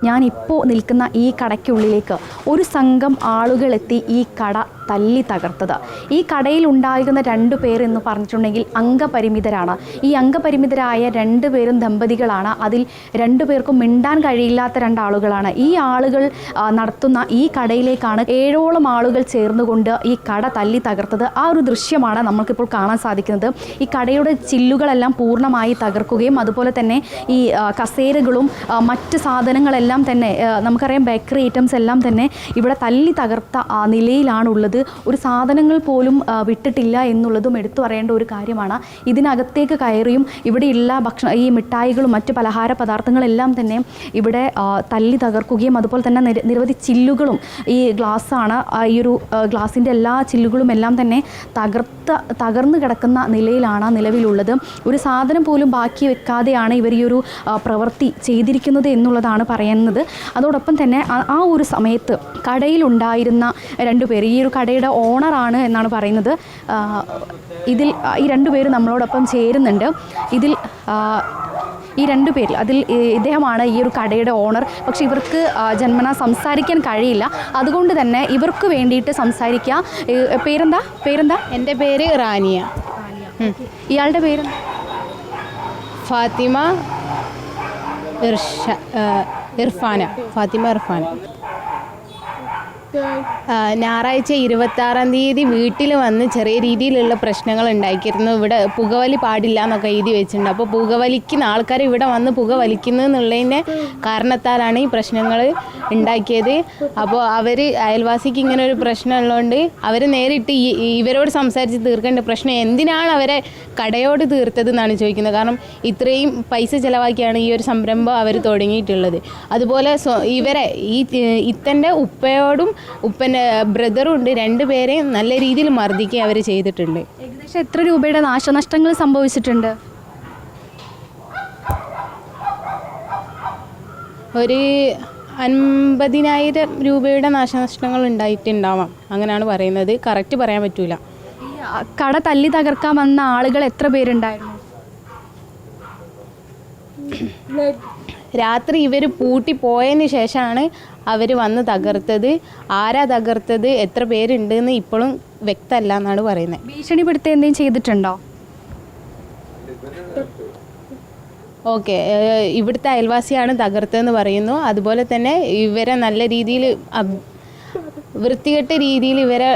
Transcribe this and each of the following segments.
ഞാൻ ഇപ്പോൾ നിൽക്കുന്ന ഈ കടയ്ക്കുള്ളിലേക്ക് ഒരു സംഘം ആളുകളെത്തി ഈ കട തല്ലി തകർത്തത്. ഈ കടയിൽ ഉണ്ടായിരുന്ന രണ്ടു പേർ എന്ന് പറഞ്ഞിട്ടുണ്ടെങ്കിൽ അംഗപരിമിതരാണ്. ഈ അംഗപരിമിതരായ രണ്ടു പേരും ദമ്പതികളാണ്. അതിൽ രണ്ടു പേർക്കും മിണ്ടാൻ കഴിയില്ലാത്ത രണ്ടാളുകളാണ്. ഈ ആളുകൾ നടത്തുന്ന ഈ കടയിലേക്കാണ് ഏഴോളം ആളുകൾ ചേർന്നുകൊണ്ട് ഈ കട തല്ലി തകർത്തത്. ആ ഒരു ദൃശ്യമാണ് നമുക്കിപ്പോൾ കാണാൻ സാധിക്കുന്നത്. ഈ കടയുടെ ചില്ലുകളെല്ലാം പൂർണമായി തകർക്കുകയും അതുപോലെ തന്നെ ഈ കസേരകളും മറ്റ് സാധനങ്ങളെല്ലാം തന്നെ നമുക്കറിയാം ബേക്കറി ഐറ്റംസ് എല്ലാം തന്നെ ഇവിടെ തല്ലി തകർത്ത ആ, ഒരു സാധനങ്ങൾ പോലും വിട്ടിട്ടില്ല എന്നുള്ളതും എടുത്തു പറയേണ്ട ഒരു കാര്യമാണ്. ഇതിനകത്തേക്ക് കയറിയും ഇവിടെയുള്ള ഭക്ഷണ ഈ മിഠായികളും മറ്റ് പലഹാര പദാർത്ഥങ്ങളെല്ലാം തന്നെ ഇവിടെ തല്ലി തകർക്കുകയും അതുപോലെ തന്നെ നിര- നിരവധി ചില്ലുകളും ഈ ഗ്ലാസ്സാണ് ഈ ഒരു ഗ്ലാസിന്റെ എല്ലാ ചില്ലുകളും എല്ലാം തന്നെ തകർത്ത തകർന്നു കിടക്കുന്ന നിലയിലാണ് നിലവിലുള്ളത്. ഒരു സാധനം പോലും ബാക്കി വെക്കാതെയാണ് ഇവർ ഈ ഒരു പ്രവൃത്തി ചെയ്തിരിക്കുന്നത് എന്നുള്ളതാണ് പറയുന്നത്. അതോടൊപ്പം തന്നെ ആ- ഒരു സമയത്ത് കടയിലുണ്ടായിരുന്ന രണ്ടുപേർ ഈ ഒരു കടയുടെ ഓണറാണ് എന്നാണ് പറയുന്നത്. ഇതിൽ ഈ ഈ പേര് നമ്മളോടൊപ്പം ചേരുന്നുണ്ട്. ഇതിൽ ഈ രണ്ടു പേരിൽ അതിൽ ഇദ്ദേഹമാണ് ഈ ഒരു കടയുടെ ഓണർ പക്ഷെ ഇവർക്ക് ജന്മന സംസാരിക്കാൻ കഴിയില്ല. അതുകൊണ്ട് തന്നെ ഇവർക്ക് വേണ്ടിയിട്ട് സംസാരിക്കുക പേരെന്താ? പേരെന്താ? എന്റെ പേര് റാനിയ. ഇയാളുടെ പേര് ഫാത്തിമ ഇർഷ ഇർഫാന. ഫാത്തിമ ഇർഫാന. ഞായറാഴ്ച ഇരുപത്താറാം തീയതി വീട്ടിൽ വന്ന് ചെറിയ രീതിയിലുള്ള പ്രശ്നങ്ങൾ ഉണ്ടാക്കിയിരുന്നു. ഇവിടെ പുകവലി പാടില്ല എന്നൊക്കെ എഴുതി വെച്ചിട്ടുണ്ട്. അപ്പോൾ പുകവലിക്കുന്ന ആൾക്കാർ ഇവിടെ വന്ന് പുക എന്നുള്ളതിന്റെ കാരണത്താലാണ് ഈ പ്രശ്നങ്ങൾ ഉണ്ടാക്കിയത്. അപ്പോൾ അവർ അയൽവാസിക്ക് ഇങ്ങനെ ഒരു പ്രശ്നം ഉള്ളതുകൊണ്ട് അവർ നേരിട്ട് ഇവരോട് സംസാരിച്ച് തീർക്കേണ്ട പ്രശ്നം എന്തിനാണ് അവരെ കടയോട് തീർത്തത് എന്നാണ് ചോദിക്കുന്നത്. കാരണം ഇത്രയും പൈസ ചിലവാക്കിയാണ് ഈ ഒരു സംരംഭം അവർ തുടങ്ങിയിട്ടുള്ളത്. അതുപോലെ ഇവരെ ഈ ഇത്തന്റെ ഉപ്പയോടും ഉപ്പന്റെ ബ്രദറും ഉണ്ട് രണ്ടുപേരെയും നല്ല രീതിയിൽ മർദ്ദിക്കുക അവർ ചെയ്തിട്ടുണ്ട്. ഏകദേശം എത്ര രൂപയുടെ നാശനഷ്ടങ്ങൾ സംഭവിച്ചിട്ടുണ്ട്? ഒരു അൻപതിനായിരം രൂപയുടെ നാശനഷ്ടങ്ങൾ ഉണ്ടായിട്ടുണ്ടാവാം. അങ്ങനെയാണ് പറയുന്നത്. കറക്റ്റ് പറയാൻ പറ്റൂല. ഈ കട തല്ലി തകർക്കാൻ വന്ന ആളുകൾ എത്ര പേരുണ്ടായിരുന്നു? രാത്രി ഇവർ പൂട്ടി പോയതിന് ശേഷമാണ് അവർ വന്ന് തകർത്തത്? ആരാ തകർത്തത്? എത്ര പേരുണ്ട് എന്ന് ഇപ്പോഴും വ്യക്തമല്ല എന്നാണ് പറയുന്നത്. ഭീഷണിപ്പെടുത്തുക എന്തെങ്കിലും ചെയ്തിട്ടുണ്ടോ? ഓക്കെ ഇവിടുത്തെ അയൽവാസിയാണ് തകർത്തതെന്ന് പറയുന്നു. അതുപോലെ തന്നെ ഇവരെ നല്ല രീതിയിൽ വൃത്തികെട്ട രീതിയിൽ ഇവരെ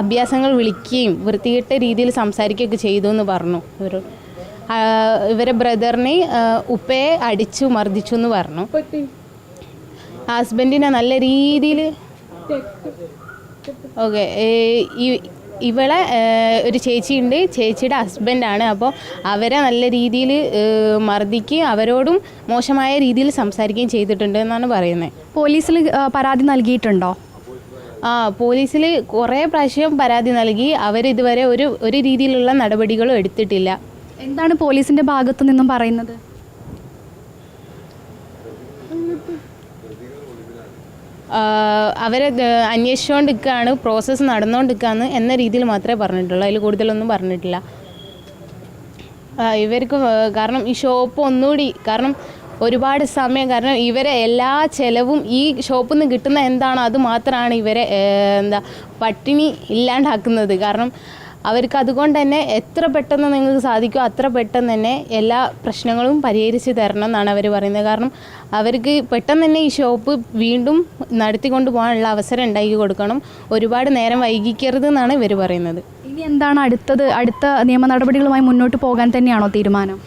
അഭ്യാസങ്ങൾ വിളിക്കുകയും വൃത്തികെട്ട രീതിയിൽ സംസാരിക്കുകയൊക്കെ ചെയ്തു എന്ന് പറഞ്ഞു. ഇവർ ഇവരെ ബ്രദറിനെ ഉപ്പയെ അടിച്ചു മർദ്ദിച്ചു എന്ന് പറഞ്ഞു. ഹസ്ബൻഡിനെ നല്ല രീതിയിൽ ഓക്കെ ഇവളെ ഒരു ചേച്ചിയുണ്ട്. ചേച്ചിയുടെ ഹസ്ബൻഡാണ്. അപ്പോൾ അവരെ നല്ല രീതിയിൽ മർദ്ദിക്കുകയും അവരോടും മോശമായ രീതിയിൽ സംസാരിക്കുകയും ചെയ്തിട്ടുണ്ട് എന്നാണ് പറയുന്നത്. പോലീസിൽ പരാതി നൽകിയിട്ടുണ്ടോ? ആ പോലീസിൽ കുറേ പ്രാവശ്യം പരാതി നൽകി. അവരിതുവരെ ഒരു ഒരു രീതിയിലുള്ള നടപടികളും എടുത്തിട്ടില്ല. എന്താണ് പോലീസിന്റെ ഭാഗത്തു നിന്നും പറയുന്നത്? അവരെ അന്വേഷിച്ചുകൊണ്ടിരിക്കുകയാണ് പ്രോസസ്സ് നടന്നുകൊണ്ടിരിക്കുകയാണ് എന്ന രീതിയിൽ മാത്രമേ പറഞ്ഞിട്ടുള്ളൂ. അതിൽ കൂടുതലൊന്നും പറഞ്ഞിട്ടില്ല. ഇവർക്ക് കാരണം ഈ ഷോപ്പ് ഒന്നുകൂടി കാരണം ഒരുപാട് സമയം കാരണം ഇവരെ എല്ലാ ചിലവും ഈ ഷോപ്പിൽ നിന്ന് കിട്ടുന്ന എന്താണോ അത് മാത്രമാണ് ഇവരെ എന്താ പട്ടിണി ഇല്ലാണ്ടാക്കുന്നത്. കാരണം അവർക്ക് അതുകൊണ്ട് തന്നെ എത്ര പെട്ടെന്ന് നിങ്ങൾക്ക് സാധിക്കുമോ അത്ര പെട്ടെന്ന് തന്നെ എല്ലാ പ്രശ്നങ്ങളും പരിഹരിച്ച് തരണം എന്നാണ് അവർ പറയുന്നത്. കാരണം അവർക്ക് പെട്ടെന്ന് തന്നെ ഈ ഷോപ്പ് വീണ്ടും നടത്തിക്കൊണ്ട് പോകാനുള്ള അവസരം ഉണ്ടാക്കി കൊടുക്കണം. ഒരുപാട് നേരം വൈകിക്കരുത് എന്നാണ് ഇവർ പറയുന്നത്. ഇനി എന്താണ് അടുത്തത്? അടുത്ത നിയമ നടപടികളുമായി മുന്നോട്ട് പോകാൻ തന്നെയാണോ തീരുമാനം?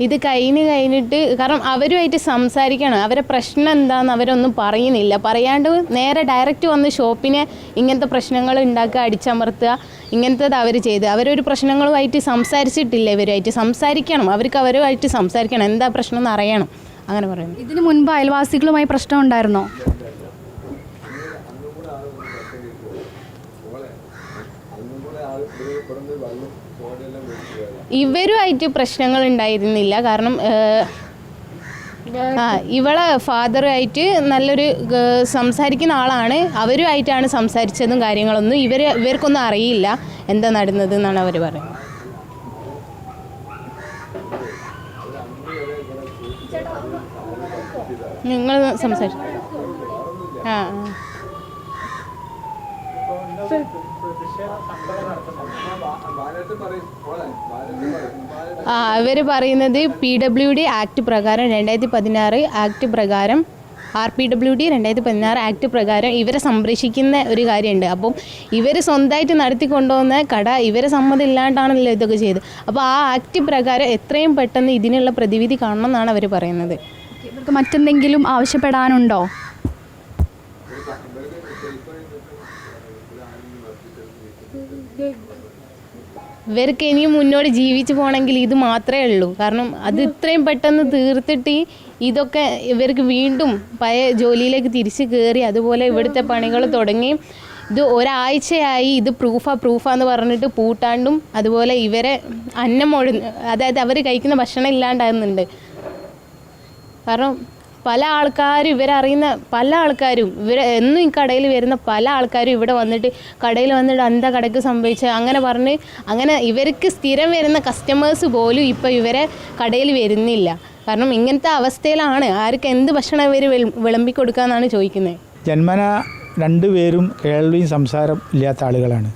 ഇത് കഴിഞ്ഞ് കഴിഞ്ഞിട്ട് കാരണം അവരുമായിട്ട് സംസാരിക്കണം. അവരെ പ്രശ്നം എന്താണെന്ന് അവരൊന്നും പറയുന്നില്ല. പറയാണ്ട് നേരെ ഡയറക്റ്റ് വന്ന് ഷോപ്പിനെ ഇങ്ങനത്തെ പ്രശ്നങ്ങൾ ഉണ്ടാക്കുക അടിച്ചമർത്തുക ഇങ്ങനത്തത് അവർ ചെയ്ത്. അവരൊരു പ്രശ്നങ്ങളുമായിട്ട് സംസാരിച്ചിട്ടില്ല ഇവരുമായിട്ട്. സംസാരിക്കണം. അവർക്ക് അവരുമായിട്ട് സംസാരിക്കണം. എന്താ പ്രശ്നം എന്ന് അറിയണം. അങ്ങനെ പറയുന്നു. ഇതിന് മുൻപ് അയൽവാസികളുമായി പ്രശ്നം ഉണ്ടായിരുന്നോ? ഇവരുമായിട്ട് പ്രശ്നങ്ങൾ ഉണ്ടായിരുന്നില്ല കാരണം ആ ഇവളെ ഫാദറുമായിട്ട് നല്ലൊരു സംസാരിക്കുന്ന ആളാണ്. അവരുമായിട്ടാണ് സംസാരിച്ചതും കാര്യങ്ങളൊന്നും ഇവർ ഇവർക്കൊന്നും അറിയില്ല. എന്താ നടന്നത് എന്നാണ് അവർ പറയുന്നത്. നിങ്ങൾ സംസാരിച്ചു? ആ ആ. ആ അവർ പറയുന്നത് പി ഡബ്ല്യു ഡി ആക്ട് പ്രകാരം രണ്ടായിരത്തി പതിനാറ് ആക്ട് പ്രകാരം ആർ പി ഡബ്ല്യു ഡി രണ്ടായിരത്തി പതിനാറ് ആക്ട് പ്രകാരം ഇവരെ സംരക്ഷിക്കുന്ന ഒരു കാര്യമുണ്ട്. അപ്പം ഇവർ സ്വന്തമായിട്ട് നടത്തി കൊണ്ടുപോകുന്ന കട ഇവരെ സമ്മതം ഇല്ലാണ്ടാണല്ലോ ഇതൊക്കെ ചെയ്ത് അപ്പോൾ ആ ആക്ട് പ്രകാരം എത്രയും പെട്ടെന്ന് ഇതിനുള്ള പ്രതിവിധി കാണണം എന്നാണ് അവർ പറയുന്നത്. ഇവർക്ക് മറ്റെന്തെങ്കിലും ആവശ്യപ്പെടാനുണ്ടോ? ഇവർക്ക് ഇനിയും മുന്നോട്ട് ജീവിച്ചു പോകണമെങ്കിൽ ഇത് മാത്രമേ ഉള്ളൂ. കാരണം അത് ഇത്രയും പെട്ടെന്ന് തീർത്തിട്ട് ഇതൊക്കെ ഇവർക്ക് വീണ്ടും പഴയ ജോലിയിലേക്ക് തിരിച്ചു കയറി അതുപോലെ ഇവിടുത്തെ പണികൾ തുടങ്ങി. ഇത് ഒരാഴ്ചയായി ഇത് പ്രൂഫാ പ്രൂഫാന്ന് പറഞ്ഞിട്ട് പൂട്ടാണ്ടും അതുപോലെ ഇവരെ അന്നം ഒഴു അതായത് അവർ കഴിക്കുന്ന ഭക്ഷണം ഇല്ലാണ്ടാകുന്നുണ്ട്. കാരണം പല ആൾക്കാരും ഇവരറിയുന്ന പല ആൾക്കാരും ഇവർ എന്നും ഈ കടയിൽ വരുന്ന പല ആൾക്കാരും ഇവിടെ വന്നിട്ട് കടയിൽ വന്നിട്ട് എന്താ കടയ്ക്ക് സംഭവിച്ചത് അങ്ങനെ പറഞ്ഞ് അങ്ങനെ ഇവർക്ക് സ്ഥിരം വരുന്ന കസ്റ്റമേഴ്സ് പോലും ഇപ്പോൾ ഇവരെ കടയിൽ വരുന്നില്ല. കാരണം ഇങ്ങനത്തെ അവസ്ഥയിലാണ് ആർക്ക് എന്ത് ഭക്ഷണം ഇവർ വിളമ്പി കൊടുക്കാന്നാണ് ചോദിക്കുന്നത് ജന്മന രണ്ടുപേരും കേൾവിയും സംസാരം ഇല്ലാത്ത ആളുകളാണ്.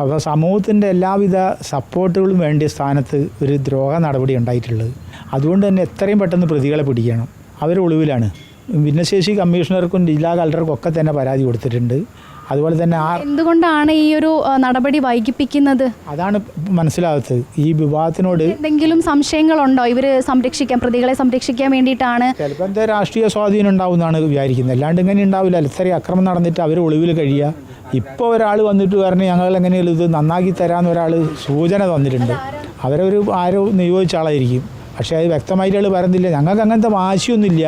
അപ്പോൾ സമൂഹത്തിന്റെ എല്ലാവിധ സപ്പോർട്ടുകളും വേണ്ടിയ സ്ഥാനത്ത് ഒരു ദ്രോഹ നടപടി ഉണ്ടായിട്ടുള്ളത്. അതുകൊണ്ട് തന്നെ എത്രയും പെട്ടെന്ന് പ്രതികളെ പിടിക്കണം. അവർ ഒളിവിലാണ്. ഭിന്നശേഷി കമ്മീഷണർക്കും ജില്ലാ കളക്ടർക്കും ഒക്കെ തന്നെ പരാതി കൊടുത്തിട്ടുണ്ട്. അതുപോലെ തന്നെ ആ എന്തുകൊണ്ടാണ് ഈ ഒരു നടപടി വൈകിപ്പിക്കുന്നത്? അതാണ് മനസ്സിലാകത്തത്. ഈ വിവാഹത്തിനോട് എന്തെങ്കിലും സംശയങ്ങളുണ്ടോ? ഇവർ സംരക്ഷിക്കാൻ പ്രതികളെ സംരക്ഷിക്കാൻ വേണ്ടിയിട്ടാണ്? ചിലപ്പോൾ എന്താ രാഷ്ട്രീയ സ്വാധീനം ഉണ്ടാവും എന്നാണ് വിചാരിക്കുന്നത്. അല്ലാണ്ട് ഇങ്ങനെ ഉണ്ടാവില്ല. ഇത്രയും അക്രമം നടന്നിട്ട് അവർ ഒളിവിൽ കഴിയുക. ഇപ്പോൾ ഒരാൾ വന്നിട്ട് പറഞ്ഞ് ഞങ്ങൾ എങ്ങനെയാണ് ഇത് നന്നാക്കി തരാമെന്ന് ഒരാൾ സൂചന തന്നിട്ടുണ്ട്. അവരൊരു ആരോ നിയോഗിച്ച ആളായിരിക്കും. പക്ഷേ അത് വ്യക്തമായിട്ട് പറയുന്നില്ല. ഞങ്ങൾക്ക് അങ്ങനത്തെ വാശിയൊന്നുമില്ല.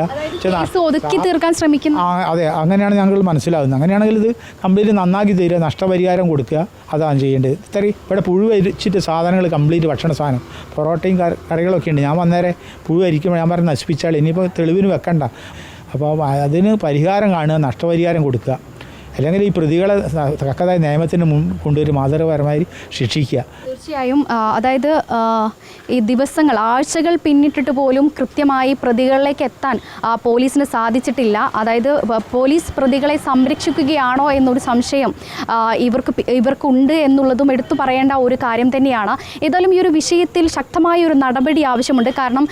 ഒതുക്കി തീർക്കാൻ ശ്രമിക്കുന്നു ആ അതെ അങ്ങനെയാണ് ഞങ്ങൾ മനസ്സിലാകുന്നത് അങ്ങനെയാണെങ്കിൽ ഇത് കംപ്ലീറ്റ് നന്നാക്കി തരിക നഷ്ടപരിഹാരം കൊടുക്കുക അതാണ് ചെയ്യേണ്ടത്. ഇത്രയും ഇവിടെ പുഴു അരിച്ചിട്ട് സാധനങ്ങൾ കംപ്ലീറ്റ് ഭക്ഷണ സാധനം പൊറോട്ടയും കറികളൊക്കെ ഉണ്ട്. ഞാൻ വന്നേരെ പുഴു അരിക്കുമ്പോൾ ഞാൻ പറഞ്ഞ് നശിപ്പിച്ചാൽ ഇനിയിപ്പോൾ തെളിവിന് വെക്കണ്ട. അപ്പോൾ അതിന് പരിഹാരം കാണുക നഷ്ടപരിഹാരം കൊടുക്കുക. അല്ലെങ്കിൽ ഈ പ്രതികളെ തക്കതായ നിയമത്തിന് മുൻ കൊണ്ടുവരും മാതൃപരമായി ശിക്ഷിക്കുക. തീർച്ചയായും അതായത് ഈ ദിവസങ്ങൾ ആഴ്ചകൾ പിന്നിട്ടിട്ട് പോലും കൃത്യമായി പ്രതികളിലേക്ക് എത്താൻ പോലീസിന് സാധിച്ചിട്ടില്ല. അതായത് പോലീസ് പ്രതികളെ സംരക്ഷിക്കുകയാണോ എന്നൊരു സംശയം ഇവർക്ക് ഇവർക്കുണ്ട് എന്നുള്ളതും എടുത്തു പറയേണ്ട ഒരു കാര്യം തന്നെയാണ്. ഏതായാലും ഈ ഒരു വിഷയത്തിൽ ശക്തമായ ഒരു നടപടി ആവശ്യമുണ്ട്. കാരണം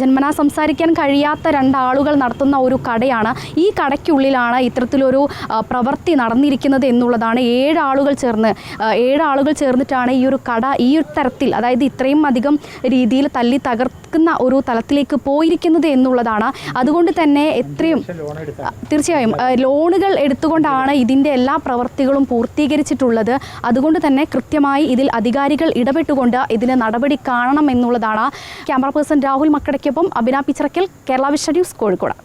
ജന്മനാ സംസാരിക്കാൻ കഴിയാത്ത രണ്ടാളുകൾ നടത്തുന്ന ഒരു കടയാണ്. ഈ കടയ്ക്കുള്ളിലാണ് ഇത്തരത്തിലൊരു ആ, പ്രവൃത്തി നടന്നിരിക്കുന്നത് എന്നുള്ളതാണ് ഏഴാളുകൾ ചേർന്ന് ഏഴാളുകൾ ചേർന്നിട്ടാണ് ഈ ഒരു കട ഈ ഒരു തരത്തിൽ അതായത് ഇത്രയും അധികം രീതിയിൽ തല്ലി തകർക്കുന്ന ഒരു തലത്തിലേക്ക് പോയിരിക്കുന്നത് എന്നുള്ളതാണ്. അതുകൊണ്ട് തന്നെ എത്രയും തീർച്ചയായും ലോണുകൾ എടുത്തുകൊണ്ടാണ് ഇതിന്റെ എല്ലാ പ്രവൃത്തികളും പൂർത്തീകരിച്ചിട്ടുള്ളത്. അതുകൊണ്ട് തന്നെ കൃത്യമായി ഇതിൽ അധികാരികൾ ഇടപെട്ടുകൊണ്ട് ഇതിന് നടപടി കാണണം എന്നുള്ളതാണ്. ക്യാമറ പേഴ്സൺ രാഹുൽ മക്കടയ്ക്കൊപ്പം അഭിന പിച്ചറക്കൽ കേരള വിഷൻ ന്യൂസ് കോഴിക്കോട്.